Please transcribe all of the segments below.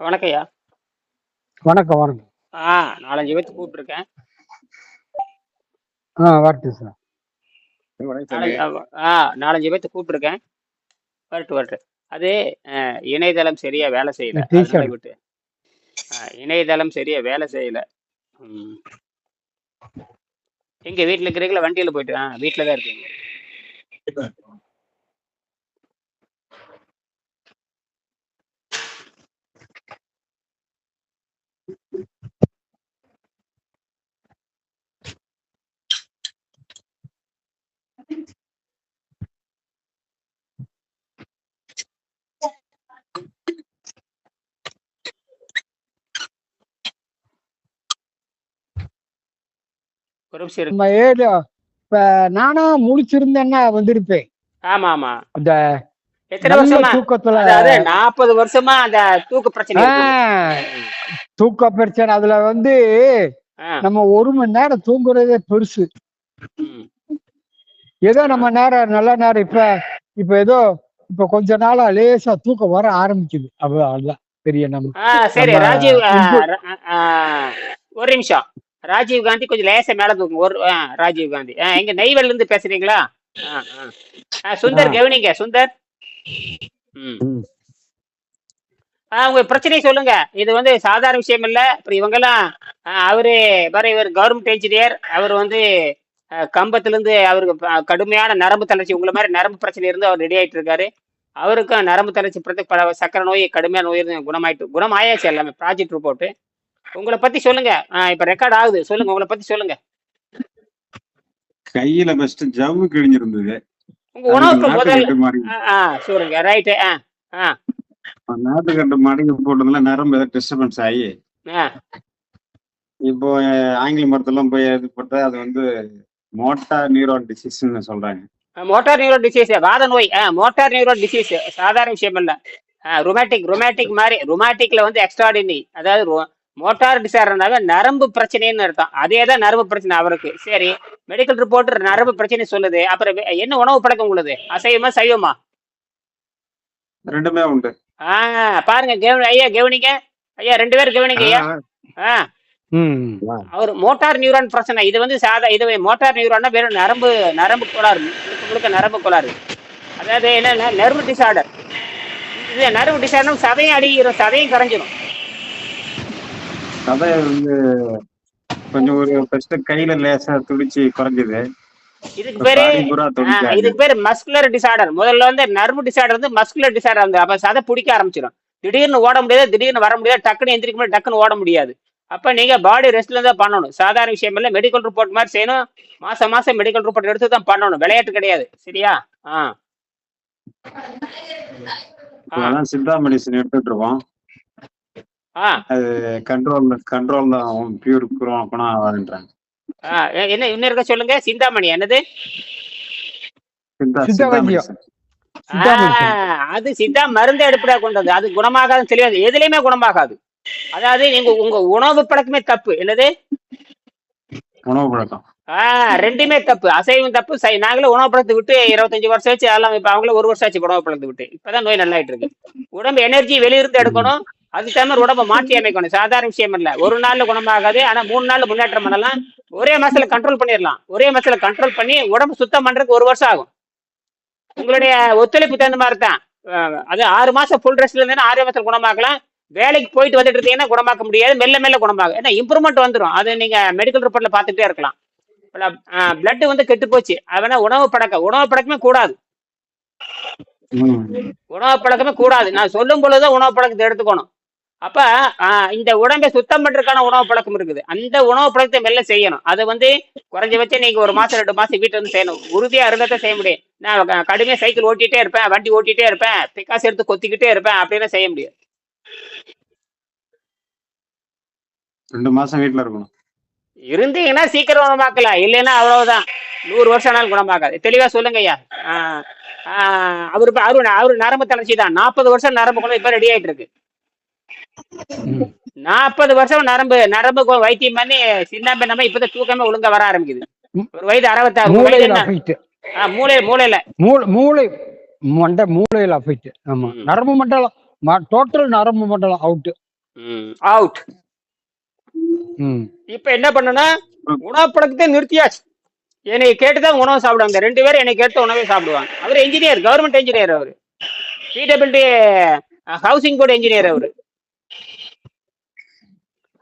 வணக்கம்ய்யா வணக்கம் வணக்கம். ஆ நாலஞ்சு பேர்த்து கூப்பிட்டுருக்கேன். ஆ வரட்டும் சார் நாலஞ்சு ஆ நாலஞ்சு பேர்த்து கூப்பிட்டுருக்கேன். வரட்டு வரட்டு அது அஹ், இணையதளம் சரியா வேலை செய்யல. அதனால விட்டு. அஹ், இணையதளம் சரியா வேலை செய்யல. ம். எங்க வீட்டில் இருக்கிறீங்களா? வண்டியில் போயிட்டு ஆ வீட்டில் தான் இருக்கீங்க. நிமிஷம் இருக்கு நம்ம ஏழு இப்ப நானும் முழிச்சிருந்தேன்னா வந்திருப்பேன். ஆமா ஆமா அந்த எத்தனை நல்ல வருஷமா? தூக்கத்துல அதாவது நாற்பது வருஷமா அந்த தூக்க பிரச்சனை தூக்க பிரச்சனை. அதுல வந்து நம்ம ஒரு மணி நேரம் தூங்குறதே பெருசு. ஏதோ நம்ம நேரம் நல்ல நேரம். இப்ப இப்ப ஏதோ இப்ப கொஞ்ச நாளா லேசா தூக்கம் வர ஆரம்பிக்குது. அதுதான் பெரிய நம்ம சரி ராஜீவ் ஒரு நிமிஷம். ராஜீவ் காந்தி கொஞ்சம் லேசா மேல தூக்கும் ஒரு ராஜீவ் காந்தி. எங்க நெய்வேலில இருந்து பேசுறீங்களா? சுந்தர். கவனிங்க சுந்தர். ம். உங்க பிரச்சனையை சொல்லுங்க. இது வந்து சாதாரண விஷயம் இல்ல. அப்புறம் இவங்கெல்லாம் அவரு பாரு இவர் கவர்மெண்ட் இன்ஜினியர் அவர் வந்து கம்பத்துல இருந்து அவருக்கு கடுமையான நரம்பு தளர்ச்சி உங்களை மாதிரி நரம்பு பிரச்சனை இருந்து அவர் ரெடி ஆயிட்டு இருக்காரு. அவருக்கும் நரம்பு தளர்ச்சி பல சக்கரை நோய் கடுமையான நோய் குணமாயிட்டு குணமாயாச்சு எல்லாமே ப்ராஜெக்ட் ரிப்போர்ட் உங்களை பத்தி சொல்லுங்க. இப்ப ரெக்கார்ட் ஆகுது. சொல்லுங்க உங்களை பத்தி சொல்லுங்க. கையில ஃபர்ஸ்ட் ஜவ்வு கிழிஞ்சிருந்தது. உங்க உணவுக்கு முதல்ல சொல்லுங்க. ஆ நாட்டுக்கட்டு மாடிக்கு போட்டதுல நரம்பு ஏதாவது டிஸ்டர்பன்ஸ் ஆகி இப்போ ஆங்கில மருத்துவம் போய் இது போட்டா அது வந்து மோட்டார் நியூரான் டிசீஸ்னு சொல்றாங்க. மோட்டார் நியூரோ டிசீஸ் வாத நோய். மோட்டார் நியூரோ டிசீஸ் சாதாரண விஷயம் இல்ல. ரொமாட்டிக் ரொமாட்டிக் மாதிரி ரொமாட்டிக்ல வந்து எக்ஸ்ட்ராடினி அதாவது மோட்டார் டிசார்டர்னாவே நரம்பு பிரச்சனைன்னு அர்த்தம். அதே தான் நரம்பு பிரச்சனை அவருக்கு. சரி மெடிக்கல் ரிப்போர்ட் நரம்பு பிரச்சனை சொல்லுது. அப்புறம் என்ன உணவு பழக்கம் உங்களுக்கு? அசைவமா சைவமா? ரெண்டுமே உண்டு. ஆ பாருங்க கவனி ஐயா கவனிங்க. ஐயா ரெண்டு பேரும் கவனிங்க ஐயா. ஆ. ம். அவர் மோட்டார் நியூரான் பிரச்சனை. இது வந்து சாதா இது மோட்டார் நியூரான்னா வெறும் நரம்பு நரம்பு கோளாறு. முழுக்க நரம்பு கோளாறு. அதாவது என்னன்னா நர்வு டிசார்டர் இது நர்வு டிசார்டர் சதையும் அடிக்கிறோம் சதையும் கரைஞ்சிரும் கதை வந்து கொஞ்சம் ஒரு ஃபர்ஸ்ட் கையில லேசா துடிச்சு குறைஞ்சது. இதுக்கு பேரு இதுக்கு பேரு மஸ்குலர் டிசார்டர் முதல்ல வந்து நர்வு டிசார்டர் வந்து மஸ்குலர் டிசார்டர் வந்து அப்ப சதை பிடிக்க ஆரம்பிச்சிடும் திடீர்னு ஓட முடியாது திடீர்னு வர முடியாது டக்குன்னு எந்திரிக்க முடியாது டக்குன்னு ஓட முடியாது. அப்ப நீங்க பாடி ரெஸ்ட்ல தான் பண்ணணும். சாதாரண விஷயம் இல்ல மெடிக்கல் ரிப்போர்ட் மாதிரி செய்யணும். மாசம் மாசம் மெடிக்கல் ரிப்போர்ட் எடுத்து தான் பண்ணணும். விளையாட்டு கிடையாது. சரியா? ஆ. ஆ. அதான் சித்தா மெடிசன் எடுத்துட்டு இருக்கோம். அது கண்ட்ரோல் கண்ட்ரோல் தான். பியூர் குணம் ஆகாதுன்றாங்க ஆ, எ- என்ன இன்னும் இருக்க சொல்லுங்க. சிந்தாமணி என்னது. அது சித்தா மருந்து எடுப்படா கொண்டது அது குணமாகாதுன்னு தெரியாது. எதுலயுமே குணமாகாது. அதாவது நீங்க உங்க உணவு பழக்கமே தப்பு. என்னது? உணவு பழக்கம். ஆ ரெண்டுமே தப்பு. அசைவம் தப்பு. சை நாங்களே உணவு பழக்கத்தை விட்டு இருபத்தஞ்சு வருஷம் ஆச்சு. அதெல்லாம் இப்ப அவங்களே ஒரு வருஷம் ஆச்சு உணவு பழக்கத்தை விட்டு. இப்பதான் நோய் நல்லாயிட்டு இருக்கு. உடம்பு எனர்ஜி வெளியிருந்து எடுக்கணும். அதுக்கு தகுந்த உடம்ப மாற்றி அமைக்கணும். சாதாரண விஷயம் இல்ல. ஒரு நாள்ல குணமாகாது. ஆனா மூணு நாள்ல முன்னேற்றம் பண்ணலாம். ஒரே மாசத்துல கண்ட்ரோல் பண்ணிடலாம் ஒரே மாசத்துல கண்ட்ரோல் பண்ணி உடம்பு சுத்தம் பண்றதுக்கு ஒரு வருஷம் ஆகும். உங்களுடைய ஒத்துழைப்பு தகுந்த மாதிரி தான் அது ஆறு மாசம் ஃபுல் ரெஸ்ட்ல இருந்தீங்கன்னா ஆறு மாசத்துல குணமாக்கலாம். வேலைக்கு போயிட்டு வந்துட்டு இருந்தீங்கன்னா குணமாக்க முடியாது. மெல்ல மெல்ல குணமாகும். ஏன்னா இம்ப்ரூவ்மெண்ட் வந்துடும் அது நீங்க மெடிக்கல் ரிப்போர்ட்ல பார்த்துட்டே இருக்கலாம். பிளட் வந்து கெட்டு போச்சு. அதனால உணவு பழக்கம் உணவு பழக்கமே கூடாது. உணவு பழக்கமே கூடாது. நான் சொல்லும் பொழுது உணவு பழக்கத்தை எடுத்துக்கணும். அப்ப இந்த உடம்பை சுத்தம் பண்றதுக்கான உணவு பழக்கம் இருக்குது. அந்த உணவு பழக்கத்தை மெல்ல செய்யணும். அது வந்து குறைஞ்சபட்சம் நீங்க ஒரு மாசம் ரெண்டு மாசம் வீட்டுல இருந்து செய்யணும். உறுதியா இருந்தா செய்ய முடியும். நான் கடுமையா சைக்கிள் ஓட்டிட்டே இருப்பேன் வண்டி ஓட்டிட்டே இருப்பேன் பிக்காசு எடுத்து கொத்திக்கிட்டே இருப்பேன் அப்படின்னு செய்ய முடியாது. ரெண்டு மாசம் வீட்டுல இருக்கணும். இருந்தீங்கன்னா சீக்கிரம் குணமாக்கலாம். இல்லைன்னா அவ்வளவுதான். நூறு வருஷம் ஆனாலும் குணமாக்காது தெளிவா சொல்லுங்க ஐயா. அவரு அவரு அவரு நரம்பு தளர்ச்சி தான். நாற்பது வருஷம் நரம்பு குணம் இப்ப ரெடி ஆயிட்டு இருக்கு. நாற்பது வருஷம் நரம்பு நரம்பு வைத்தியம் பண்ணி சின்ன பின்னமா இப்பதான் தூக்கமே ஒழுங்கா வர ஆரம்பிக்குது. ஒரு வயது அறுபத்தாறு மூளை மூளையில. மூளை மண்டை மூளையில அஃபெக்ட் ஆமா. நரம்பு மண்டலம் டோட்டல் நரம்பு மண்டலம் அவுட் அவுட் இப்ப என்ன பண்ணனா உணவு பழக்கத்தை நிறுத்தியாச்சு. என்னை கேட்டுதான் உணவு சாப்பிடுவாங்க. ரெண்டு பேரும் என்னை கேட்டு உணவே சாப்பிடுவாங்க. அவர் இன்ஜினியர் கவர்மெண்ட் இன்ஜினியர் அவரு. பிடபிள்யூடி ஹவுசிங் போர்டு இன்ஜினியர் அவரு.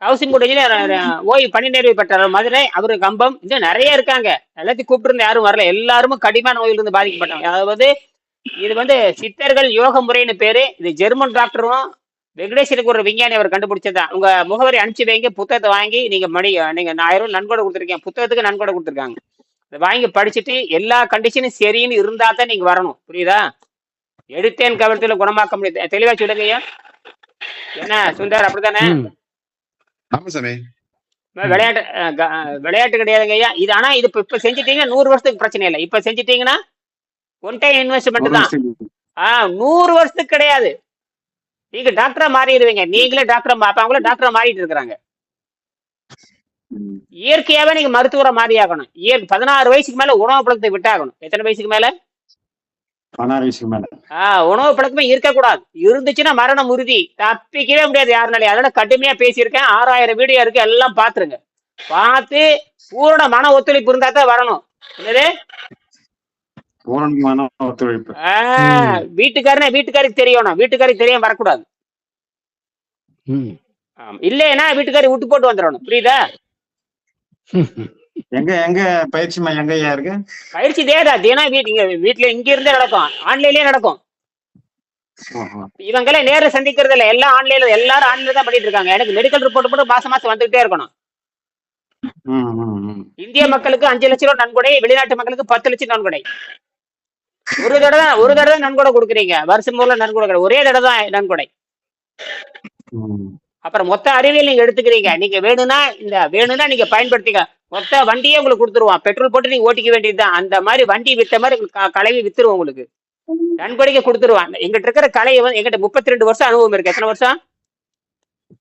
ஹவுசிங் போர்டு இன்ஜினியர் ஓய்வு பணி நிறைவு பெற்றார் மதுரை அவரு கம்பம். இன்னும் நிறைய இருக்காங்க. எல்லாத்தையும் கூப்பிட்டு யாரும் வரல. எல்லாரும் கடிமான நோயிலிருந்து இருந்து பாதிக்கப்பட்டாங்க. அதாவது இது வந்து சித்தர்கள் யோக முறைன்னு பேரு. இது ஜெர்மன் டாக்டரும் வெங்கடேஸ்வருக்கு ஒரு விஞ்ஞானி அவர் கண்டுபிடிச்சதா. உங்க முகவரி அனுப்பிச்சு வைங்க. புத்தகத்தை வாங்கி நீங்க மணி நீங்க நான் ஆயிரம் ரூபாய் நன்கொடை கொடுத்துருக்கேன். புத்தகத்துக்கு நன்கொடை கொடுத்துருக்காங்க. இதை வாங்கி படிச்சுட்டு எல்லா கண்டிஷனும் சரின்னு இருந்தா தான் நீங்க வரணும். புரியுதா? எடுத்தேன் கவனத்துல குணமாக்க முடியாது. தெளிவா சொல்லுங்க என்ன சுந்தர் அப்படித்தானே? ஆமா சாமி. விளையாட்டு விளையாட்டு கிடையாதுங்க ஐயா. இது ஆனா இது இப்ப செஞ்சிட்டீங்கன்னா நூறு வருஷத்துக்கு பிரச்சனை இல்லை. இப்ப செஞ்சிட்டீங்கன்னா ஒன் டைம் இன்வெஸ்ட்மெண்ட் தான். ஆ நூறு வருஷத்துக்கு கிடையாது. நீங்க டாக்டரா மாறிடுவீங்க. நீங்களே டாக்டரா அப்ப அவங்கள டாக்டரா மாறிட்டு இருக்கிறாங்க. இயற்கையாவே நீங்க மருத்துவரை மாறி ஆகணும் இயற்கை பதினாறு வயசுக்கு மேல உணவு பழக்கத்தை விட்டாகணும். எத்தனை வயசுக்கு மேல பதினாறு வயசுக்கு மேல ஆஹ் உணவு பழக்கமே இருக்கக்கூடாது. இருந்துச்சுன்னா மரணம் உறுதி. தப்பிக்கவே முடியாது யாருனாலே. அதனால கடுமையா பேசியிருக்கேன். ஆறாயிரம் வீடியோ இருக்கு. எல்லாம் பாத்துருங்க. பார்த்து பூரண மன ஒத்துழைப்பு இருந்தா தான் வரணும். என்னது? பூரணமான ஒத்துழைப்பு. ஆஹ் வீட்டுக்காரனே வீட்டுக்காருக்கு தெரியணும் வீட்டுக்காருக்கு தெரியாம வரக்கூடாது. இல்லைன்னா வீட்டுக்காரி விட்டு போட்டு வந்துடணும். புரியுதா? எங்க எங்க பயிற்சி மையம் எங்க ஐயா இருக்கு? பயிற்சி தேடா தினம் வீட்டு இங்க வீட்டுல இங்க இருந்தே நடக்கும். ஆன்லைன்லயே நடக்கும். இவங்களே நேர்ல சந்திக்கிறது இல்ல. எல்லாம் ஆன்லைன்ல எல்லாரும் ஆன்லைன்ல தான் பண்ணிட்டு இருக்காங்க. எனக்கு மெடிக்கல் ரிப்போர்ட் மட்டும் மாசம் மாசம் வந்துகிட்டே இருக்கணும். இந்திய மக்களுக்கு அஞ்சு லட்சம் ரூபாய் நன்கொடை வெளிநாட்டு மக்களுக்கு பத்து லட்சம் நன்கொடை. ஒரு தடவை தான் ஒரு தடவை தான் நன்கொடை கொடுக்குறீங்க. வருஷம் மூலம் நன்கொடை. ஒரே தடவை தான் நன்கொடை. அப்புறம் மொத்த அறிவியல் நீங்க எடுத்துக்கிறீங்க. நீங்க வேணும்னா இந்த வேணும்னா நீங்க பயன்படுத்திக்க மொத்த வண்டியே உங்களுக்கு கொடுத்துருவான் பெட்ரோல் போட்டு நீங்க ஓட்டிக்க வேண்டியதுதான். அந்த மாதிரி வண்டி வித்த மாதிரி கலவி வித்துருவோம் உங்களுக்கு. நன்கொடைக்கு கொடுத்துருவான் எங்கிட்ட இருக்கிற கலையை வந்து எங்கிட்ட முப்பத்தி ரெண்டு வருஷம் அனுபவம் இருக்கு. எத்தனை வருஷம்?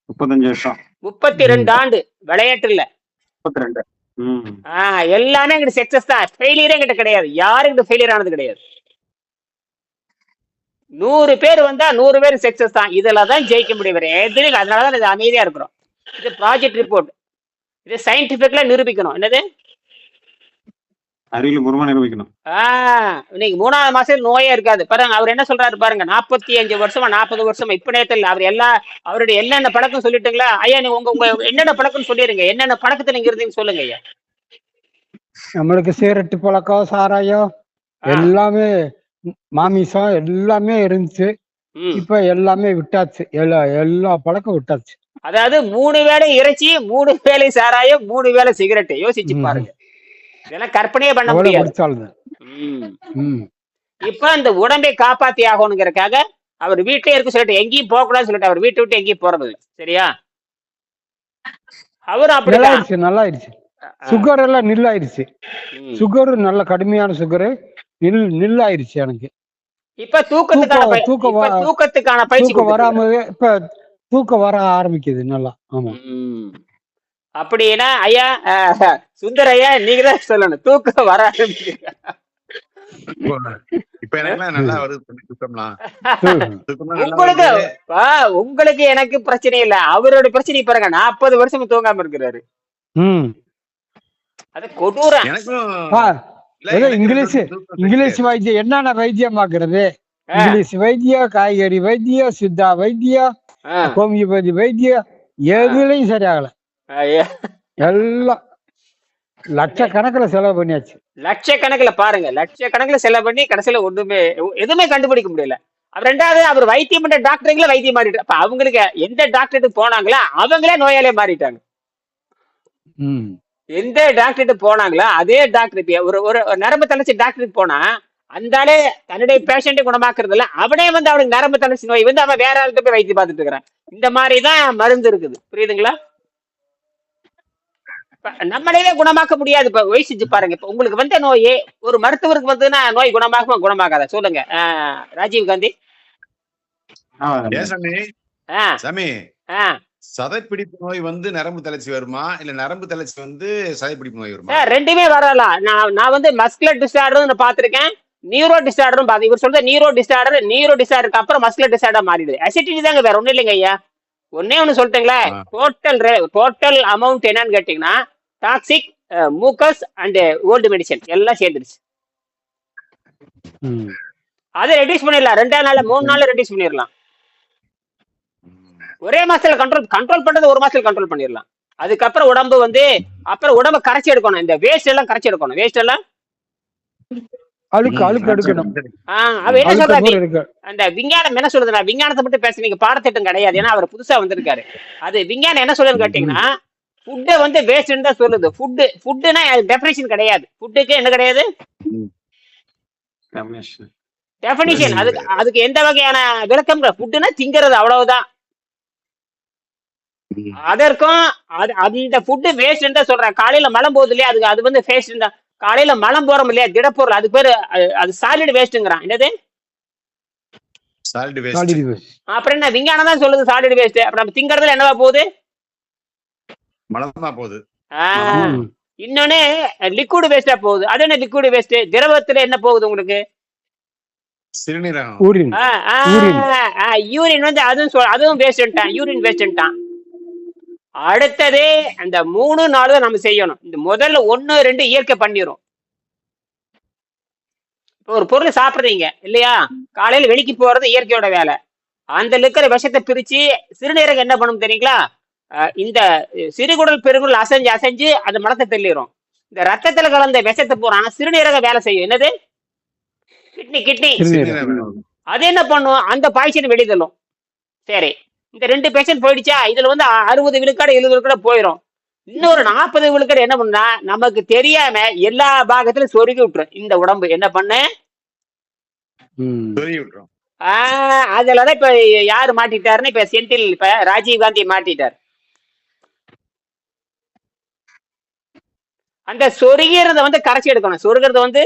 முப்பத்தஞ்சு வருஷம். முப்பத்தி ரெண்டு ஆண்டு. விளையாட்டு இல்ல. முப்பத்தி ரெண்டு ஆஹ் எல்லாமே எங்கிட்ட சக்சஸ் தான். ஃபெயிலியரே எங்கிட்ட கிடையாது. யாரும் எங்கிட்ட ஃபெயிலியர் ஆனது கிடையாது. நூறு பேர் வந்தா நூறு பேர் சக்சஸ் தான். இதுல தான் ஜெயிக்க முடியும் இல்லை. அதனாலதான் அமைதியா இருக்கிறோம். இது ப்ராஜெக்ட் ரிப்போர்ட் இது சயின்டிபிக்ல நிரூபிக்கணும். என்னது? அறிவியல் பூர்வமா நிரூபிக்கணும். ஆஹ் இன்னைக்கு மூணாவது மாசம் நோயே இருக்காது. பாருங்க அவர் என்ன சொல்றாரு பாருங்க நாற்பத்தி அஞ்சு வருஷமா நாற்பது வருஷமா இப்ப நேரத்தில் இல்ல. அவர் எல்லா அவருடைய என்னென்ன பழக்கம் சொல்லிட்டுங்களா? ஐயா நீங்க உங்க உங்க என்னென்ன பழக்கம் சொல்லிருங்க? என்னென்ன பழக்கத்துல நீங்க இருந்தீங்க சொல்லுங்க ஐயா. நம்மளுக்கு சிகரெட்டு பழக்கம் சாராயம். எல்லாமே மாமிசம் எல்லாமே இருந்துச்சு. இப்ப எல்லாமே விட்டாச்சு. எல்லா எல்லா பழக்கம் விட்டாச்சு. அதாவது மூணு வேளை இறைச்சி மூணு வேளை சாராயம் மூணு வேளை சிகரெட் யோசிச்சு. பாருங்க. இதெல்லாம் கற்பனையே பண்ண முடியாது. இப்ப இந்த உடம்பை காப்பாத்தி ஆகணுங்கிறதுக்காக அவர் வீட்டிலே இருக்க சொல்லிட்டு எங்கேயும் போக கூடாதுன்னு சொல்லிட்டு அவர் வீட்டை விட்டு எங்கேயும் போறது சரியா? அவர் அப்படிதான். நல்லாயிருச்சு நல்லாயிருச்சு சுகர் எல்லாம் நில்லாயிருச்சு ம். சுகர் நல்ல கடுமையான சுகரு நில் நில்லாயிருச்சு எனக்கு. இப்ப தூக்கத்துக்கான தூக்கம், தூக்கத்துக்கான பயிற்சி. வராமவே இப்ப தூக்கம் வர ஆரம்பிக்குது நல்லா. ஆமா. அப்படின்னா ஐயா சுந்தர் ஐயா நீங்க தான் சொல்லணும். தூக்கம் வர ஆரம்பிக்குது. உங்களுக்கு உங்களுக்கு எனக்கு பிரச்சனை இல்ல. அவரோட பிரச்சனை பாருங்க. நாற்பது வருஷம் தூங்காம இருக்கிறாரு. ம். அது கொடூரம். இங்கிலீஷ் இங்கிலீஷ் வைத்தியம் என்னென்ன வைத்தியம் பாக்குறது இங்கிலீஷ் வைத்தியம் காய்கறி வைத்தியம் சித்தா வைத்தியம். ஹோமியோபதி வைத்தியம் எதுலயும் சரியாகல. எல்லாம் லட்சக்கணக்கில் செலவு பண்ணியாச்சு. லட்சக்கணக்குல பாருங்க லட்சக்கணக்குல செலவு பண்ணி கடைசியில ஒண்ணுமே எதுவுமே கண்டுபிடிக்க முடியல. அவர் ரெண்டாவது அவர் வைத்தியம் பண்ற டாக்டருங்களே வைத்தியம் மாறிட்டு அப்ப அவங்களுக்கு எந்த டாக்டர்கிட்ட போனாங்களோ அவங்களே நோயாளியே மாறிட்டாங்க. ம். எந்த டாக்டர்கிட்ட போனாங்களோ அதே டாக்டர் ஒரு ஒரு நரம்பு தளர்ச்சி டாக்டருக்கு போனா அந்தாலே தன்னுடைய பேஷண்ட்டை குணமாக்குறது இல்ல அவனே வந்து அவனுக்கு நரம்பு தளர்ச்சி நோய் வந்து அவன் வேற ஆள்கிட்ட போய் வைத்தியம் பார்த்துட்டு இருக்கிறான். இந்த மாதிரி தான் மருந்து இருக்குது. புரியுதுங்களா? நம்மளையே குணமாக்க முடியாது. இப்ப யோசிச்சு பாருங்க. இப்ப உங்களுக்கு வந்த நோய் ஒரு மருத்துவருக்கு வந்துன்னா நோய் குணமாகுமா குணமாகாதா? சொல்லுங்க. ஆஹ் ராஜீவ் காந்தி. சாமி? சதைப்பிடிப்பு நோய் வந்து நரம்பு தளர்ச்சி வருமா? இல்ல நரம்பு தளர்ச்சி வந்து சதைப்பிடிப்பு நோய் வருமா? சார் ரெண்டுமே வரலாம். நான் நான் வந்து மஸ்குலர் டிசார்டர்னு பார்த்திருக்கேன். நியூரோ டிசார்டரும் பார்த்து இவர் சொல்றது நியூரோ டிசார்டர் நியூரோ டிசார்டருக்கு அப்புறம் மஸ்குலர் டிசார்டர் மாறிடுது. அசிடிட்டி தாங்க வேற ஒண்ணும் இல்லைங்க ஐயா. ஒன்னே ஒண்ணு சொல்லட்டுங்களா. டோட்டல் டோட்டல் அமௌண்ட் என்னன்னு கேட்டீங்கன்னா toxic mucus and old medicine எல்லாம் சேர்ந்துருச்சு. ம். அதை ரெடியூஸ் பண்ணிடலாம். ரெண்டாவது நாள்ல மூணு நாள்ல ரெடியூஸ் பண்ணிடலாம். ஒரே மாசத்துல கண்ட்ரோல் கண்ட்ரோல் பண்றது ஒரு மாசத்துல கண்ட்ரோல் பண்ணிடலாம். அதுக்கப்புறம் உடம்பு வந்து அப்புறம் உடம்ப கரைச்சி எடுக்கணும். இந்த வேஸ்ட் எல்லாம் கரைச்சி எடுக்கணும். வேஸ்ட் எல்லாம்? அழுக்கு அழுக்கு எடுக்கணும். ஆஹ் அவ என்ன அழுக்கு சொல்றா பூரா எடுக்க அந்த விஞ்ஞானம் என்ன சொல்லுதுன்னா விஞ்ஞானத்தை மட்டும் பேச நீங்க பாடத்திட்டம் கிடையாது. ஏன்னா அவர் புதுசா வந்திருக்காரு. அது விஞ்ஞானம் என்ன சொல்லுதுன்னு கேட்டீங்கன்னா ஃபுட்டை வந்து வேஸ்ட் தான் சொல்லுது. ஃபுட்டு ஃபுட்டுனா டெஃபினேஷன் கிடையாது. ஃபுட்டுக்கு என்ன கிடையாது? டெஃபினிஷன் அதுக்கு அதுக்கு எந்த வகையான விளக்கம் ஃபுட்டுனா திங்கிறது அவ்வளவுதான். அதற்கும் அது அந்த ஃபுட்டு வேஸ்ட் தான் சொல்றேன் காலையில மலம் போகுது இல்லையா அதுக்கு அது வந்து வேஸ்ட் தான். காலையில மலம் போறோம் இல்லையா? திடப்பொருள் அது பேரு அது- அது சாலிட் வேஸ்ட்டுங்கிறான் என்னது? அப்புறம் என்ன விஞ்ஞானம் தான் சொல்லுது சாலிட் வேஸ்ட் அப்புறம் நம்ம திங்கறதுல என்னவா போகுது? மலம் தான் போகுது. ஆஹ், இன்னொன்னு லிக்விட் வேஸ்டா போகுது. அது என்ன லிக்விட் வேஸ்ட் திரவத்துல என்ன போகுது உங்களுக்கு. யூரின் வந்து அதுவும் சொல் அதுவும் வேஸ்ட்டான் யூரின் வேஸ்ட்டான் அடுத்தது அந்த மூணு நாலு தான் நம்ம செய்யணும். இந்த முதல்ல ஒண்ணு ரெண்டு இயற்கை பண்ணிரும். இப்போ ஒரு பொருள் சாப்பிடுறீங்க இல்லையா? காலையில வெளிக்கு போறது இயற்கையோட வேலை. அந்த இருக்கிற விஷத்தை பிரிச்சு சிறுநீரகம் என்ன பண்ணும் தெரியுங்களா? இந்த சிறுகுடல் பெருங்குடல் அசைஞ்சு அசைஞ்சு அந்த மலத்தை தெள்ளிரும். இந்த ரத்தத்துல கலந்த விஷத்தை போறான் சிறுநீரக வேலை செய்யும். என்னது? Kidney kidney. சிறுநீரகம். சிறுநீரகம் அது என்ன பண்ணும்? அந்த பாய்ச்சல் வெளித்தள்ளும் சரி. இந்த ரெண்டு பேஷண்ட் போயிடுச்சா? இதுல வந்து அறுபது விழுக்காடு எழுபது விழுக்காடு போயிடும் இன்னொரு நாற்பது விழுக்காடு என்ன பண்ணா நமக்கு தெரியாம எல்லா பாகத்திலும் சொருகி விட்டுரும். இந்த உடம்பு என்ன பண்ணு? அதுலதான் இப்ப யாரு மாட்டிட்டாருன்னு இப்ப செந்தில் இப்ப ராஜீவ் காந்தி மாட்டிட்டார். அந்த சொருகிறத வந்து கரைச்சி எடுக்கணும். சொருகிறத வந்து.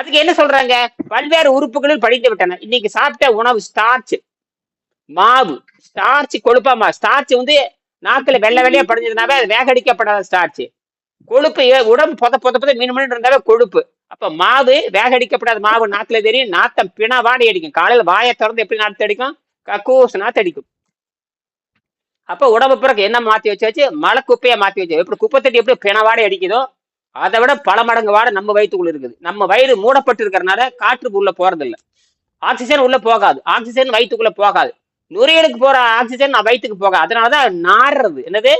அதுக்கு என்ன சொல்றாங்க? பல்வேறு உறுப்புகளில் படித்து விட்டன. இன்னைக்கு சாப்பிட்ட உணவு ஸ்டார்ச் மாவு ஸ்டார்ச் கொழுப்பாமா ஸ்டார்ச் வந்து நாக்குல வெள்ளை வெள்ளையா படிஞ்சதுனாவே அது வேகடிக்கப்படாத ஸ்டார்ச் கொழுப்பு உடம்பு பொத பொத பொத மீன் மணி இருந்தாவே கொழுப்பு. அப்ப மாவு வேகடிக்கப்படாத மாவு நாக்குல தெரியும். நாத்தம் பிண வாடி அடிக்கும். காலையில வாயை திறந்து எப்படி நாத்து அடிக்கும்? கக்கூஸ் நாத்து அடிக்கும். அப்ப உடம்பு பிறகு என்ன மாத்தி வச்சாச்சு மலை குப்பையை மாத்தி வச்சு. எப்படி குப்பை தட்டி எப்படி பிண வாடி அடிக்குதோ அதை விட பல மடங்கு வாட நம்ம வயிற்றுக்குள்ள இருக்குது. நம்ம வயிறு மூடப்பட்டு இருக்கறனால காற்று உள்ள போறது இல்ல ஆக்சிஜன் உள்ள போகாது. ஆக்சிஜன் வயிற்றுக்குள்ள போகாது. நுரையீரலுக்கு போற ஆக்சிஜன் நான் வயிற்றுக்கு போகாது. அதனாலதான் நாடுறது என்னது.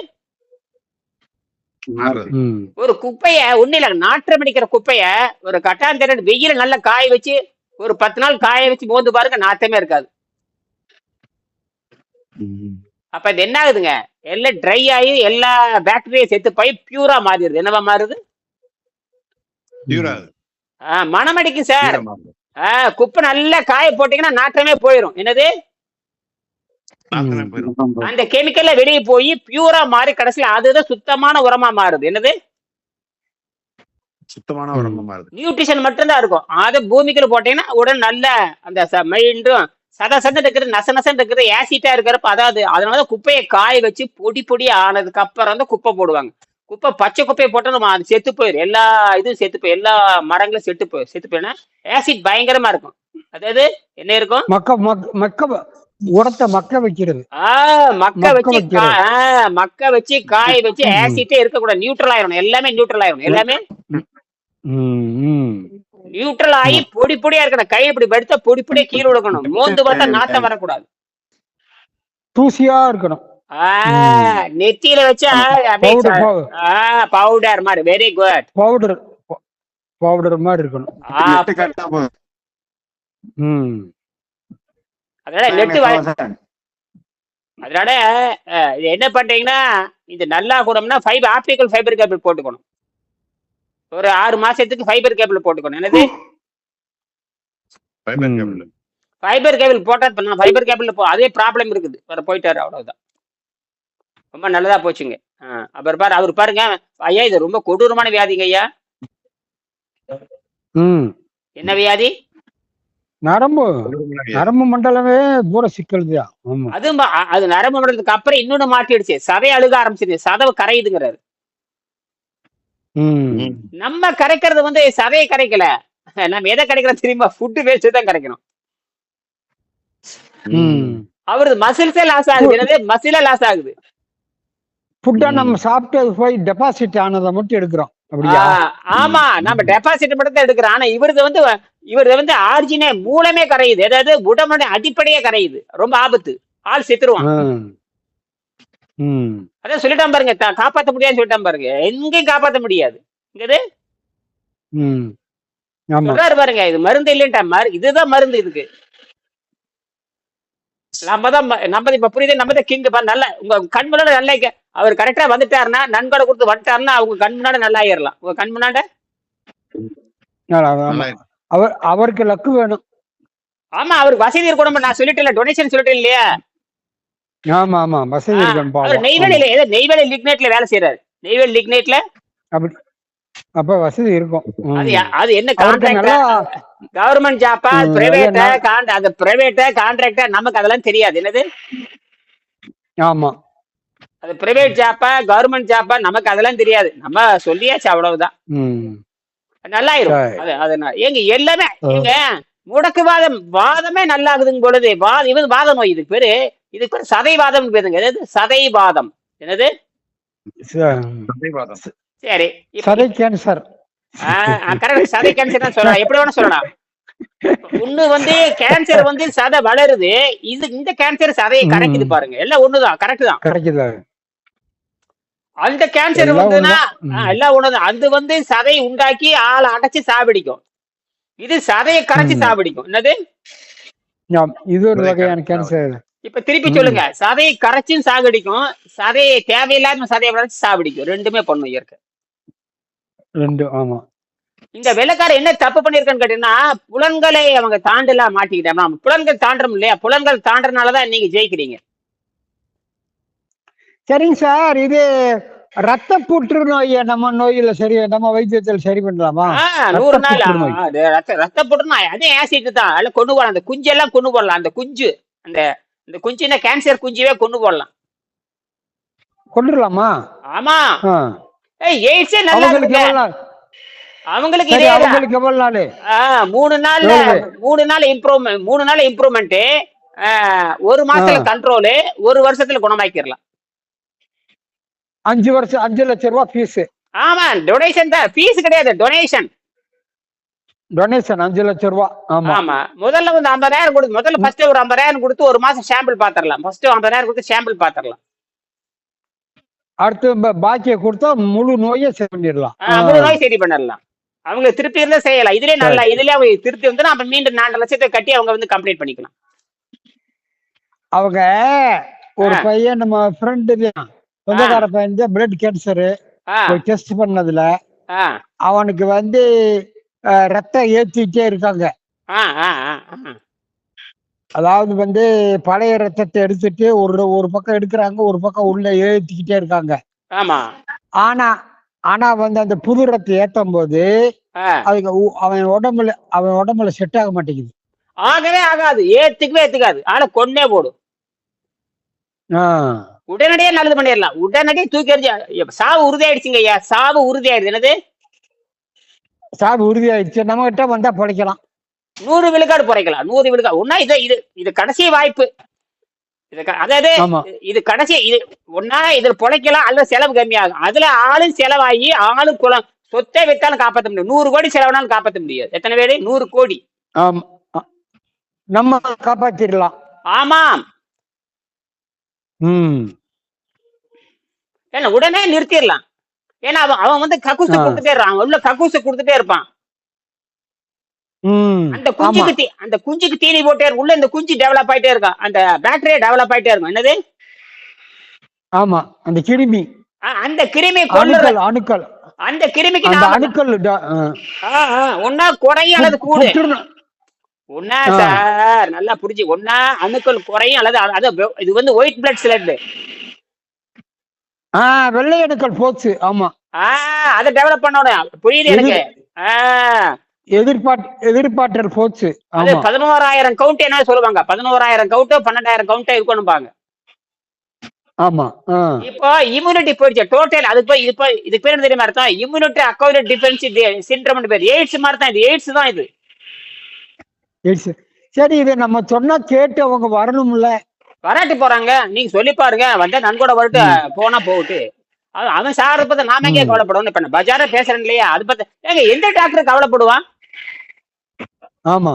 ஒரு குப்பைய ஒண்ணு இல்ல. நாற்றம் அடிக்கிற குப்பைய ஒரு கட்டாந்தர வெயில நல்லா காய வச்சு ஒரு பத்து நாள் காய வச்சு மோந்து பாருங்க நாத்தமே இருக்காது. அப்ப இது என்ன ஆகுதுங்க? எல்லாம் ட்ரை ஆகி எல்லா பாக்டீரியா செத்து போய் பியூரா மாறிடுது. என்னவா மாறுது? அடிக்கும் சார். குப்பை நல்லா காய போட்டீங்கன்னா நாற்றமே போயிடும் என்னது? அந்த கெமிக்கல்ல வெளியே போய் பியூரா மாறி கடைசியில அதுதான் சுத்தமான உரமா மாறுது. என்னது? சுத்தமான ம். உடம்பு மாறுது. நியூட்ரிஷன் மட்டும்தான் இருக்கும். அது பூமிக்குள்ள போட்டீங்கன்னா உடனே நல்ல அந்த மைண்டும் சத சத இருக்கிறது நச நசன் இருக்கிறது ஆசிட்டா இருக்கிறப்ப அதாவது அதனால குப்பையை காய வச்சு பொடி பொடி ஆனதுக்கு அப்புறம் தான் குப்பை போடுவாங்க. குப்பை பச்சை குப்பையை போட்டா நம்ம அது செத்து போயிடும் எல்லா இதுவும் செத்து போய் எல்லா மரங்களும் செத்து போய் செத்து போயினா ஆசிட் பயங்கரமா இருக்கும். அதாவது என்ன இருக்கும்? மக்க மக்க உரத்தை மக்க வைக்கிறது. ஆஹ் மக்க வச்சு மக்க வச்சு காய வச்சு ஆசிட்டே இருக்கக்கூடாது. நியூட்ரல் ஆயிரும் எல்லாமே நியூட்ரல் ஆயிரும் எல்லாமே ம், ம். நியூட்ரல் ஆகி பொடி பொடியா இருக்கணும். கை இப்படி படுத்தா பொடி பொடியா கீழே விழுக்கணும் மோந்து பார்த்தா நாத்தம் வரக்கூடாது. தூசியா இருக்கணும். நெத்தியில வச்சா பவுடர் பவுடர் மாதிரி வெரி குட் பவுடர் பவுடர் மாதிரி இருக்கணும். ம். அதனால நெட்டு அதனால இது என்ன பண்றீங்கன்னா இது நல்லா கூடம்னா ஃபைபர் ஆப்டிக்கல் ஃபைபர் கேபிள் போட்டுக்கணும். ஒரு ஆறு மாசத்துக்கு ஃபைபர் கேபிள் போட்டுக்கணும். என்னது? ஃபைபர். கேபிள் ஃபைபர் கேபிள் போட்டா ஃபைபர் கேபிள் போ அதே ப்ராப்ளம் இருக்குது. வேற போயிட்டாரு அவ்வளவுதான். ரொம்ப நல்லதா போச்சுங்க. அப்புறம் பாரு அவர் பாருங்க ஐயா இது ரொம்ப கொடூரமான வியாதிங்க ஐயா. ம். என்ன வியாதி? நரம்பு. நரம்பு மண்டலமே பூரா சிக்கல்தான் ஆமா. அது அது நரம்பு மண்டலத்துக்கு அப்புறம் இன்னொன்னு மாட்டிடுச்சு சதை அழுக ஆரம்பிச்சிருச்சு. சதவை கரையுதுங்கிறாரு. ம். நம்ம கரைக்கிறது வந்து சதையை கரைக்கல. நம்ம எதை கரைக்கிறோம் தெரியுமா? ஃபுட்டு வேஸ்ட் தான் கரைக்கணும் ம். அவரது மசில்ஸே லாஸ் ஆகுது. என்னது? மசிலே லாஸ் ஆகுது. ஃபுட்டா. நம்ம சாப்பிட்டு போய் டெபாசிட் ஆனதை மட்டும் எடுக்கிறோம். அப்படியா? ஆமா. நம்ம டெபாசிட் மட்டும் தான் எடுக்கிறோம். ஆனா இவரது வந்து இவரது வந்து ஆர்ஜினே மூலமே கரையுது. அதாவது உடம்புடைய அடிப்படையே கரையுது. ரொம்ப ஆபத்து. ஆள் செத்துருவான். அதான் சொல்லிட்டான் பாருங்க. காப்பாத்த முடியாதுன்னு சொல்லிட்டான் பாருங்க. எங்கேயும் காப்பாத்த முடியாது. சொல்றாரு பாருங்க. இது மருந்து இல்லைன்ட்டா மரு இதுதான் மருந்து இதுக்கு. நம்ம தான் நம்ம இப்ப புரியுது? நம்ம தான் கிங் நல்ல உங்க கண் முன்னாடி நல்லா அவர் கரெக்டா வந்துட்டாருன்னா நன்கொடை கொடுத்து வந்துட்டாருன்னா அவங்க கண் முன்னாடி நல்லா ஆயிரலாம் உங்க கண் முன்னாடி? அவர் அவருக்கு லக்கு வேணும். ஆமா அவருக்கு வசதி இருக்கணும் நான் சொல்லிட்டேன் டொனேஷன் சொல்லிட்டேன் இல்லையா? ஆமா ஆமா. வசதி இருக்கணும் அவர் நெய்வேலியில ஏதோ நெய்வேலி லிக்னேட்ல வேலை செய்யறாரு நெய்வேலி லிக்னேட்ல அப்படி அப்ப வசதி இருக்கும். அது அது என்ன கான்ட்ராக்ட் கவர்மெண்ட் ஜாப்பா பிரைவேட்டா அது பிரைவேட்டா கான்ட்ராக்டா நமக்கு அதெல்லாம் தெரியாது. என்னது? ஆமா. அது பிரைவேட் ஜாப்பா கவர்மெண்ட் ஜாப்பா நமக்கு அதெல்லாம் தெரியாது. நம்ம சொல்லியாச்சு அவ்வளவுதான். நல்லாயிரும். அது ஏங்க எல்லாமே ஆ. ஏங்க முடக்குவாதம் வாதமே நல்லாகுதுங்க பொழுது வாத இது வாத நோய் இதுக்கு பேரு இதுக்கு பேரு சதைவாதம் பேருங்க. என்னது? சதைவாதம். என்னது. சரி. சதை கேன்சர் correct. சதை கேன்சர் தான் சொல்லலாம். எப்படி வேணா சொல்லலாம். ஒண்ணு வந்து கேன்சர் வந்து சதை வளருது. இது இந்த கேன்சர் சதையை. கரைக்குது பாருங்க. எல்லாம் ஒண்ணுதான். கரெக்ட் தான். கிடைக்குது அந்த கேன்சர். ஆ, எல்லாம் ஒண்ணுதான் அது வந்து சதை உண்டாக்கி ஆளை அடைச்சு சாவடிக்கும் இது சதையை கரைச்சு ம். சாவடிக்கும் என்னது? இது ஒரு வகையான. கேன்சர் இப்ப திருப்பி. சொல்லுங்க. சதையை கரைச்சும் சாகடிக்கும் சதையை தேவையில்லாம சதையை வளர்ச்சி சாவடிக்கும் ரெண்டுமே பண்ணும் இயற்கை ரெண்டு ஆமா. இந்த வெள்ளக்காரர் என்ன தப்பு பண்ணிருக்கான்னு கேட்டீங்கன்னா புலன்களை அவங்க தாண்டலாம் மாட்டிக்கிட்டாங்க புலன்கள் தாண்டறோம் இல்லையா? புலன்கள் தாண்டறனாலதான் நீங்க ஜெயிக்கிறீங்க. சரிங்க சார் இது ரத்த புற்று நோயை நம்ம நோயில சரி நம்ம வைத்தியத்தில் சரி பண்ணலாமா? நூறு நாள்? புற்றுநோய். ரத்த ரத்த போட்டுனா அதே ஆசிட் தான். அதுல கொண்டு போடலாம். அந்த குஞ்சு எல்லாம் கொண்டு போடலாம். அந்த குஞ்சு அந்த இந்த குஞ்சுனா கேன்சர் குஞ்சுவே கொண்டு போடலாம். கொண்டுடலாமா ஆமா. ஏய் எய்ட்ஸே நல்லா அவங்களுக்கு நாள்? இதே. அவங்களுக்கு எவ்வளவு நாள்? மூணு எவ்வளவு? மூணு நாள் இம்ப்ரூவ்மெண்ட் மூணு நாள் இம்ப்ரூவ்மெண்ட் ஒரு மாசத்துல. கண்ட்ரோலு ஒரு வருஷத்துல குணமாக்கிடலாம் அஞ்சு வருஷம் அஞ்சு லட்சம் ரூபாய் ஃபீஸ் ஆமா டொனேஷன் தான். ஃபீஸ் கிடையாது டொனேஷன் டொனேஷன் அஞ்சு லட்சம் ரூபாய் ஆமா. ஆமா. முதல்ல வந்து ஐம்பதாயிரம் கொடுத்து முதல்ல ஃபர்ஸ்ட் ஒரு ஐம்பதாயிரம் கொடுத்து ஒரு மாசம் சாம்பிள் பாத்திரலாம் ஃபர்ஸ்ட் ஐம்பதாயிரம் கொடுத்து சாம்பிள் பாத்திரலாம் அடுத்து பாக்கியை கொடுத்தா முழு நோயை சரி பண்ணிடலாம். முழு நோய் சரி பண்ணிடலாம். அவங்க திருப்தி இருந்தா செய்யலாம். இதுலயே நல்லா இதுலயே அவங்க திருப்தி வந்து அப்ப மீண்டும் நாலு லட்சத்தை கட்டி அவங்க வந்து கம்ப்ளீட் பண்ணிக்கலாம். அவங்க ஒரு. பையன் நம்ம ஃப்ரெண்டு தான் சொந்தக்கார பையன் பிளட் கேன்சரு டெஸ்ட் பண்ணதுல. அவனுக்கு வந்து ரத்தம் ஏத்திட்டே இருக்காங்க. அதாவது வந்து பழைய ரத்தத்தை எடுத்துட்டு ஒரு ஒரு பக்கம் எடுக்கிறாங்க ஒரு பக்கம் உள்ள ஏத்திக்கிட்டே இருக்காங்க. ஆமா. ஆனா ஆனா வந்து அந்த புது ரத்தம் ஏத்தும் போது. அதுக்கு அவன் உடம்புல அவன் உடம்புல செட் ஆக மாட்டேங்குது. ஆகவே ஆகாது. ஏத்துக்கவே ஏத்துக்காது. ஆனா கொன்னே போடும். ஆ. உடனடியே நல்லது பண்ணிடலாம். உடனடியே தூக்கி எறிஞ்சு சாவு உறுதியாயிடுச்சுங்க ஐயா. சாவு உறுதியாயிடுது. என்னது? சாவு உறுதியாயிடுச்சு. நம்ம கிட்ட வந்தா பிழைக்கலாம். நூறு விழுக்காடு குறைக்கலாம் நூறு விழுக்காடு. ஒன்னா இது இது இது கடைசி வாய்ப்பு. இது அதாவது இது கடைசி இது ஒன்னா இதுல பொழைக்கலாம். அல்லது செலவு கம்மியாகும். அதுல ஆளும் செலவாகி ஆளும் குளம். சொத்தை வித்தாலும் காப்பாற்ற முடியும். நூறு கோடி செலவுனாலும் காப்பாற்ற முடியாது. எத்தனை பேரு? நூறு கோடி. நம்ம காப்பாத்திடலாம். ஆமாம். ம். ஏன்னா உடனே நிறுத்திடலாம். ஏன்னா அவன் அவன் வந்து கக்கூசு ஆ. கொடுத்துட்டே அவன் உள்ள கக்கூசு கொடுத்துட்டே இருப்பான். ம். அந்த ஆமா. குஞ்சுக்கு தீ அந்த குஞ்சுக்கு தீனி போட்டே உள்ள இந்த குஞ்சு டெவலப் ஆயிட்டே இருக்கும் அந்த பேட்டரியே டெவலப் ஆயிட்டே இருக்கும். என்னது? ஆமா அந்த கிருமி. ஆ, அந்த கிருமி கொல்லுற அணுக்கள் அணுக்கள். அந்த கிருமிக்கு அந்த நாம அணுக்கள் ட- ஆ. ஆ, ஆ, ஒன்னா குறையும் அல்லது கூடு. ஒன்னா. சார் நல்லா புரிஞ்சு. ஒன்னா அணுக்கள் குறையும் அல்லது அது இது வந்து ஒயிட் பிளட் செல்லு ஆ வெள்ளை அணுக்கள் போச்சு. ஆமா. ஆ அதை டெவலப் பண்ணணும். புரியுது எனக்கு? எதிர்பார்ட் எதிர்பார்த்தல் போச்சு. அது பதினோராயிரம் கவுண்ட் என்ன சொல்லுவாங்க? பதினோராயிரம் கவுண்டோ பன்னெண்டாயிரம் கவுண்டோ இருக்கணும்பாங்க. ஆமா இப்போ இம்யூனிட்டி போயிடுச்சு. டோட்டல் அது போய் இது போய் இதுக்கு பேர் தெரியுமா அர்த்தம்? இம்யூனிட்டி அக்கௌண்ட் டிஃபென்ஸ் சிண்ட்ரம் பேர். எய்ட்ஸ் மாதிரி தான் இது. எய்ட்ஸ் தான் இது. It's- சரி இது நம்ம சொன்னா கேட்டு அவங்க வரணும்ல. வராட்டி போறாங்க. நீங்க சொல்லி பாருங்க. வந்தா நன்கூட வரட்டு. போனா போகட்டு. அவன் சாகிறத பத்தி நாம எங்கே ம். கவலைப்படணும் இப்ப நான் பஜார பேசுறேன் இல்லையா? அது பத்தி ஏங்க எந்த டாக்டர் கவலைப்படுவான்? ஆமா.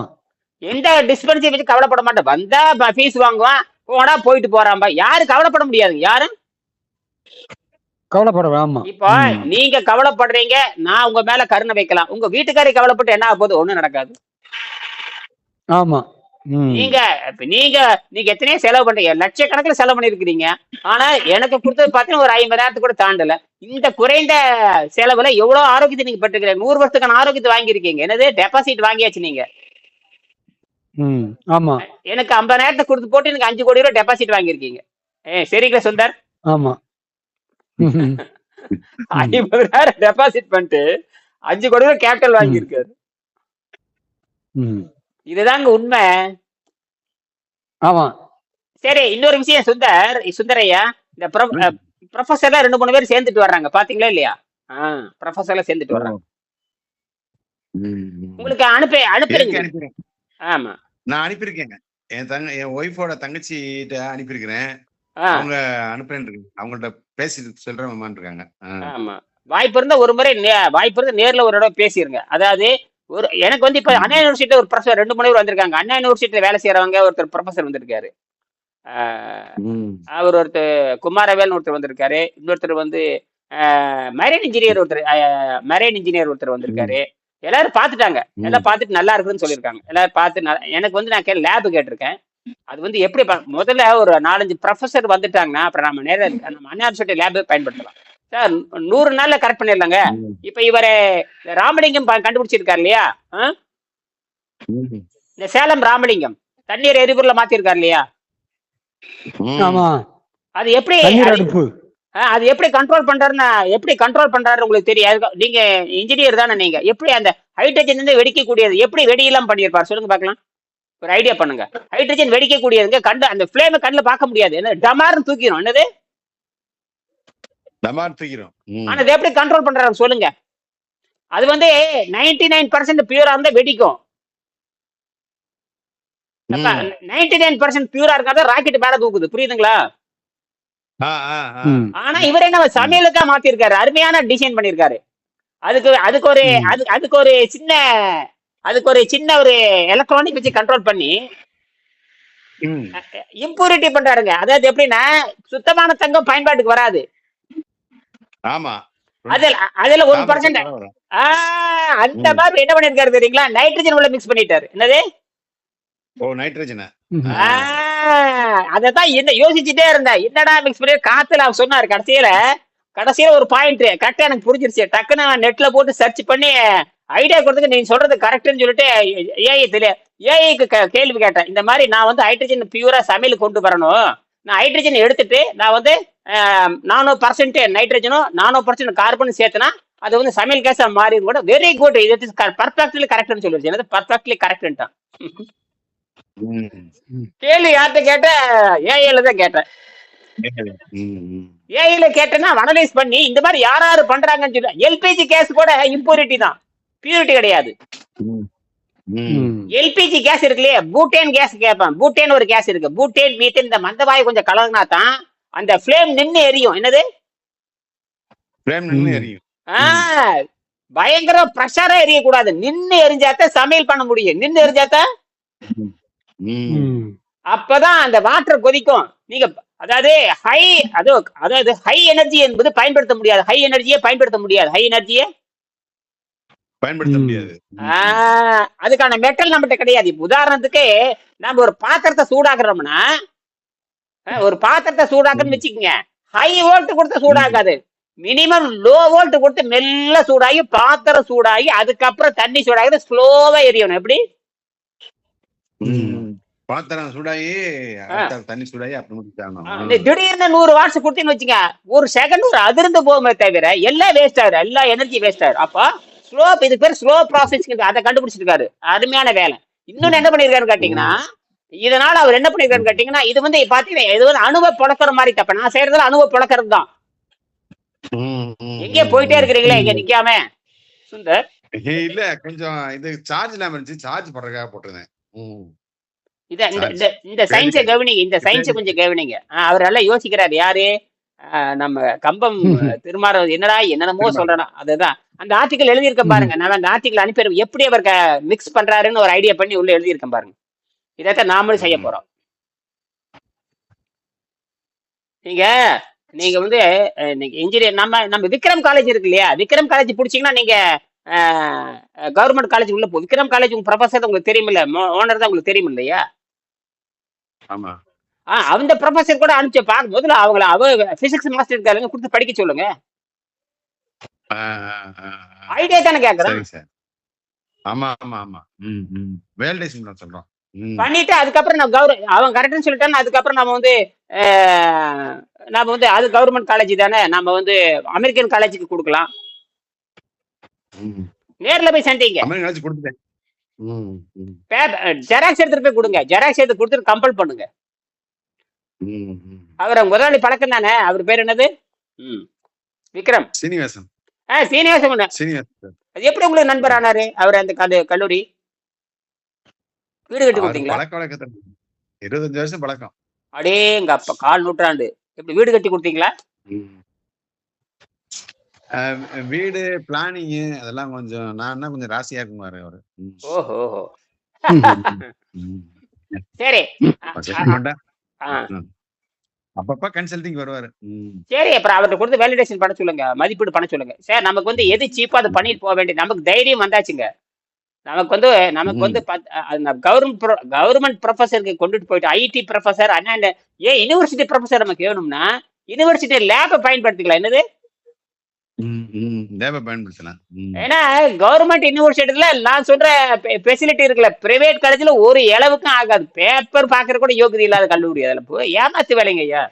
எந்த டிஸ்பென்சரி வச்சு கவலைப்பட மாட்டேன் வந்தா ஃபீஸ் வாங்குவான். போனா போயிட்டு போறான்பா யாரு கவலைப்பட முடியாது யாரும் கவலைப்பட ஆமா. இப்போ. நீங்க கவலைப்படுறீங்க. நான் உங்க மேல கருணை வைக்கலாம். உங்க வீட்டுக்காரி கவலைப்பட்டு என்ன ஆக போகுது? ஒண்ணும் நடக்காது. ஆமா. நீங்க நீங்க நீங்க எத்தனையோ செலவு பண்றீங்க. லட்சக்கணக்கில் செலவு பண்ணிருக்கிறீங்க ஆனா எனக்கு கொடுத்தது பாத்தீங்கன்னா ஒரு ஐம்பதாயிரத்து கூட தாண்டல. இந்த குறைந்த செலவுல எவ்வளவு ஆரோக்கியத்தை நீங்க பெற்றுக்கிறீங்க? நூறு வருஷத்துக்கான ஆரோக்கியத்தை வாங்கியிருக்கீங்க. என்னது? டெபாசிட் வாங்கியாச்சு நீங்க. ஆமா. எனக்கு ஐம்பதாயிரத்தை கொடுத்து போட்டு எனக்கு அஞ்சு கோடி ரூபாய் டெபாசிட் வாங்கியிருக்கீங்க. ஏ சரிங்களா சுந்தர். ஆமா. ஐம்பதாயிரம் டெபாசிட் பண்ணிட்டு அஞ்சு கோடி ரூபாய் கேபிட்டல் வாங்கியிருக்காரு. இதுதாங்க உண்மை. ஆமா. சரி இன்னொரு விஷயம் சுந்தர் சுந்தரையா இந்த ப்ரொஃபஸர்ல ரெண்டு மூணு பேர் சேர்ந்துட்டு வர்றாங்க. பாத்தீங்களா இல்லையா? ப்ரொஃபஸர்ல சேர்ந்துட்டு வர்றாங்க. உங்களுக்கு அனுப்பி அனுப்பிடுறேன். ஆமா. நான் அனுப்பியிருக்கேங்க. என் தங்க என் ஒய்ஃபோட தங்கச்சிட்ட அனுப்பியிருக்கிறேன். அவங்க அனுப்புறேன் அவங்கள்ட்ட பேசி சொல்றேன் இருக்காங்க. ஆமா. வாய்ப்பு இருந்தா ஒரு முறை வாய்ப்பு இருந்தா நேர்ல ஒரு இடம் பேசிருங்க. அதாவது ஒரு எனக்கு வந்து இப்ப அண்ணா யூனிவர்சிட்டி ஒரு ப்ரொஃபசர் ரெண்டு மூணு வந்திருக்காங்க. அண்ணா யூனிவர்சிட்டியில வேலை செய்யறவங்க ஒருத்தர் ப்ரொஃபசர் வந்திருக்காரு. அவர் ஒருத்தர் குமாரவேல்னு ஒருத்தர் வந்திருக்காரு. இன்னொருத்தர் வந்து மெரைன் இன்ஜினியர் ஒருத்தர் மெரைன் இன்ஜினியர் ஒருத்தர் வந்திருக்காரு. எல்லாரும் பார்த்துட்டாங்க. எல்லாம் பார்த்துட்டு நல்லா இருக்குன்னு சொல்லியிருக்காங்க. எல்லாரும் பார்த்து எனக்கு வந்து நான் லேப் கேட்டிருக்கேன். அது வந்து எப்படி முதல்ல ஒரு நாலஞ்சு ப்ரொஃபசர் வந்துட்டாங்கன்னா அப்புறம் நம்ம நேர நம்ம அண்ணா யூனிவர்சிட்டி லேப் பயன்படுத்தலாம். சார் நூறு நாள்ல கரெக்ட் பண்ணிடலாங்க. இப்ப இவரு ராமலிங்கம் கண்டுபிடிச்சிருக்காரு இல்லையா? ஆ? இந்த சேலம் ராமலிங்கம் தண்ணீர் எரிபொருளை மாத்திருக்காரு இல்லையா? ஆமா. அது எப்படி தண்ணீர் அது- எப்படி கண்ட்ரோல் பண்றாருன்னா எப்படி கண்ட்ரோல் பண்றாரு உங்களுக்கு தெரியும் அதுக்கு- நீங்க இன்ஜினியர் தானே நீங்க. எப்படி அந்த ஹைட்ரஜன் வந்து வெடிக்கக்கூடியது? எப்படி வெடியெல்லாம் பண்ணியிருப்பார்? சொல்லுங்க பார்க்கலாம். ஒரு ஐடியா பண்ணுங்க. ஹைட்ரஜன் வெடிக்கக்கூடியதுங்க கண்டு அந்த ஃபிளேமை கண்ணுல பார்க்க முடியாது. என்ன டமார்னு தூக்கிடும் என்னது. ஆனா அதை எப்படி கண்ட்ரோல் பண்றாரு சொல்லுங்க அது வந்து நைன்டி நைன் பர்சன்ட் பியூரா இருந்தா வெடிக்கும். நைன்டி நைன் பர்சன்ட் பியூரா இருக்காத ராக்கெட் மேல தூக்குது புரியுதுங்களா ஆ, ஆ, ஆ. ம். ஆனா இவர் என்ன சமையலுக்கா மாத்திருக்காரு அருமையான டிசைன் பண்ணிருக்காரு அதுக்கு அதுக்கு ஒரு. அது அதுக்கு ஒரு சின்ன அதுக்கு ஒரு சின்ன ஒரு எலக்ட்ரானிக் வச்சு கண்ட்ரோல் பண்ணி. இம்பூரிட்டி பண்றாருங்க அதாவது எப்படின்னா சுத்தமான தங்கம் பயன்பாட்டுக்கு வராது ஆமா. அதுல அதுல ஒரு பர்சன்ட். அந்த. மாதிரி என்ன பண்ணிருக்காரு தெரியுங்களா? நைட்ரஜன் உள்ள மிக்ஸ் பண்ணிட்டாரு. என்னது? ஓ நைட்ரஜனா. அததான் என்ன யோசிச்சுட்டே இருந்தேன் என்னடா மிக்ஸ் பண்ணி காத்துல அவர் சொன்னாரு கடைசியில. கடைசியில ஒரு பாயிண்ட் கரெக்டா எனக்கு புரிஞ்சிருச்சு. டக்குன்னு நெட்ல போட்டு சர்ச் பண்ணி ஐடியா கொடுத்துக்கு நீங்க சொல்றது கரெக்ட்னு சொல்லிட்டு ஏஐ தெரிய ஏஐக்கு கேள்வி கேட்டேன். இந்த மாதிரி நான் வந்து ஹைட்ரஜன் பியூரா சமையல் கொண்டு வரணும். நான் ஹைட்ரஜன் எடுத்துட்டு நான் வந்து நானூ பர்சன்ட் நைட்ரஜனும் நானூ பர்சன்ட் கார்பன் சேர்த்தனா அது வந்து சமையல் கேஸா மாறி கூட வெரி குட் இது பர்ஃபெக்ட்லி கரெக்ட்னு சொல்லிருச்சு என்னது? பர்ஃபெக்ட்லி கரெக்ட்ன்ட்டான் ம். கேள்வி யார்கிட்ட கேட்ட? ஏஐல தான் கேட்டேன். ஏஐல கேட்டேன்னா அனலைஸ் பண்ணி இந்த மாதிரி யார் யாரு பண்றாங்கன்னு சொல்லி எல்பிஜி கேஸ் கூட இம்பூரிட்டி தான். பியூரிட்டி கிடையாது. எல்பிஜி கேஸ் இருக்கு இல்லையா பூட்டேன் கேஸ் கேட்பேன். பூட்டேன் ஒரு கேஸ் இருக்கு. பூட்டேன் மீத்தேன் இந்த மந்தவாயு கொஞ்சம் கலங்கினா தான் அந்த ஃப்ளேம் நின்னு எரியும். என்னது? பிரேம் நின்னு ம். எரியும். ஆ, பயங்கர ப்ரெஷரா எரியக்கூடாது. நின்னு எரிஞ்சாதான் சமையல் பண்ண முடியும். நின்னு. ம். அப்பதான் அந்த வாட்டர் கொதிக்கும். நீங்க அதாவது ஹை அது அதாவது ஹை எனர்ஜி என்பது பயன்படுத்த முடியாது. ஹை எனர்ஜியே பயன்படுத்த முடியாது. ஹை எனர்ஜியே பயன்படுத்த. முடியாது. அதுக்கான மெட்டல் நம்மகிட்ட கிடையாது. உதாரணத்துக்கு நம்ம ஒரு பாத்திரத்தை சூடாக்குறோம்னா ஒரு பாத்திரத்தை சூடாக்குன்னு வச்சுக்கோங்க. ஹை வோல்ட் கொடுத்து சூடாக்காது. மினிமம் லோ வோல்ட் கொடுத்து மெல்ல சூடாகி பாத்திரம் சூடாகி அதுக்கப்புறம் தண்ணி சூடாகி ஸ்லோவா எரியணும். எப்படி. பாத்திரம் சூடாகி தண்ணி சூடாகி. இந்த திடீர்னு நூறு வாட்ஸ் கொடுத்தீங்கன்னு வச்சுங்க ஒரு செகண்ட் ஒரு அதிர்ந்து போகுமே தவிர எல்லாம் வேஸ்ட் ஆயிரும். எல்லா எனர்ஜி வேஸ்ட் ஆயிரும். அப்போ ஸ்லோ இது பேர் ஸ்லோ ப்ராசஸ் அதை கண்டுபிடிச்சிருக்காரு. அருமையான வேலை. இன்னொன்னு என்ன பண்ணிருக்காருன்னு கேட்டீங்கன்னா இதனால அவர் என்ன பண்ணிருக்காருன்னு கேட்டீங்கன்னா இது வந்து பாத்தீங்கன்னா இது வந்து அணுவை புழக்கிற மாதிரி தப்ப. நான் செய்யறதுல அணுவை புழக்கிறது தான். ம். போயிட்டே இருக்கிறீங்களே இங்க நிக்காம. சுந்தர். இல்ல கொஞ்சம் இது சார்ஜ் இல்லாம இருந்துச்சு சார்ஜ் போடுறதுக்காக போட்டிருந்தேன். இத இந்த இந்த சயின்ஸை கவனிங்க இந்த சயின்ஸை கொஞ்சம் கவனிங்க. அவர் நல்லா யோசிக்கிறாரு யாரு? நம்ம கம்பம் திருமாரம் என்னடா என்னென்னமோ சொல்றா அதுதான். அந்த ஆர்டிக்கல் எழுதியிருக்கேன் பாருங்க நான் அந்த ஆர்டிக்கல் அனுப்பி எப்படி அவர் மிக்ஸ் பண்றாருன்னு ஒரு ஐடியா பண்ணி உள்ள எழுதியிருக்கேன் பாருங்க. இதைத்தான் நாமளும் செய்ய போறோம். நீங்க நீங்க வந்து நீங்க இன்ஜினியர் நம்ம நம்ம விக்ரம் காலேஜ் இருக்கு இல்லையா? விக்ரம் காலேஜ் பிடிச்சீங்கன்னா நீங்க கவர்மெண்ட் காலேஜ் உள்ள போ விக்ரம் காலேஜ் உங்க ப்ரொஃபசர் உங்களுக்கு தெரியுமில்ல? ஓனர் தான் உங்களுக்கு தெரியும் இல்லையா? ஆமா. ஆ அந்த ப்ரொஃபசர் கூட அனுப்பிச்சு பார்க்க முதல்ல அவங்கள அவ பிசிக்ஸ் மாஸ்டர் இருக்காருங்க கொடுத்து படிக்க சொல்லுங்க. ஐடியா தானே கேக்குறேன்? ஆமா ஆமா ஆமா. ம் ம். வேலிடேஷன் சொல்றோம். பண்ணிட்டு அதுக்கப்புறம் நம்ம கௌரவ அவன் கரெக்ட்னு சொல்லிட்டான்னு அதுக்கப்புறம் நம்ம வந்து அஹ், நாம வந்து அது கவர்மெண்ட் காலேஜ் தானே. நம்ம வந்து அமெரிக்கன் காலேஜுக்கு கொடுக்கலாம். நேர்ல போய் சண்டைங்க ஜெராக்ஸ் எடுத்துட்டு போய் கொடுங்க. ஜெராக்ஸ் எடுத்து கொடுத்துட்டு கம்பல் பண்ணுங்க. அவர் முதலாளி பழக்கம் தானே? அவர் பேர் என்னது? விக்ரம். சீனிவாசன். ஆ சீனிவாசன். சீனிவாசன் எப்படி உங்களுக்கு நண்பர் ஆனாரு? அவர் அந்த கல்லூரி? வீடு கட்டி கொடுத்தீங்களா? பழக்க வழக்கத்தை இருபத்தஞ்சு வருஷம் பழக்கம். அடேங்க அப்ப கால் நூற்றாண்டு. எப்படி வீடு கட்டி கொடுத்தீங்களா? வீடு பிளானிங் அதெல்லாம் கொஞ்சம் நான் கொஞ்சம் ராசியா இருக்குமாரு அவரு. ஓஹோ. சரி. அப்பப்ப கன்சல்டிங் வருவாரு. சரி அப்புறம் அவர்கிட்ட கொடுத்து வேலிடேஷன் பண்ண சொல்லுங்க. மதிப்பீடு பண்ண சொல்லுங்க. சார் நமக்கு வந்து எது சீப்பா அதை பண்ணிட்டு போக வேண்டிய நமக்கு தைரியம் வந்தாச்சுங்க. நமக்கு வந்து நமக்கு வந்து கவர்மெண்ட் கவர்மெண்ட் ப்ரொஃபஸருக்கு கொண்டுட்டு போயிட்டு ஐடி ப்ரொஃபசர் அண்ணா ஏன் யூனிவர்சிட்டி ப்ரொஃபசர் நமக்கு வேணும்னா யூனிவர்சிட்டி லேபை பயன்படுத்திக்கலாம். என்னது? பயன்படுத்தலாம். ஏன்னா கவர்மெண்ட் யூனிவர்சிட்டில நான் சொல்ற ஃபெசிலிட்டி இருக்குல்ல பிரைவேட் காலேஜ்ல ஒரு இளவுக்கும் ஆகாது. பேப்பர் பாக்குற கூட யோகியதை இல்லாத கல்லூரி அதுல போய் ஏமாத்து வேலைங்க ஐயா.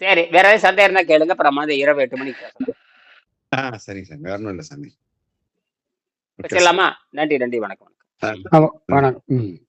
சரி வேற ஏதாவது சந்தேகம் இருந்தா கேளுங்க அப்புறம் இரவு எட்டு மணிக்கு பேசலாம். ஆ சரிங்க சார். வேற ஒன்றும் இல்லை சாமி. நன்றி நன்றி. வணக்கம் வணக்கம். வணக்கம். ம்.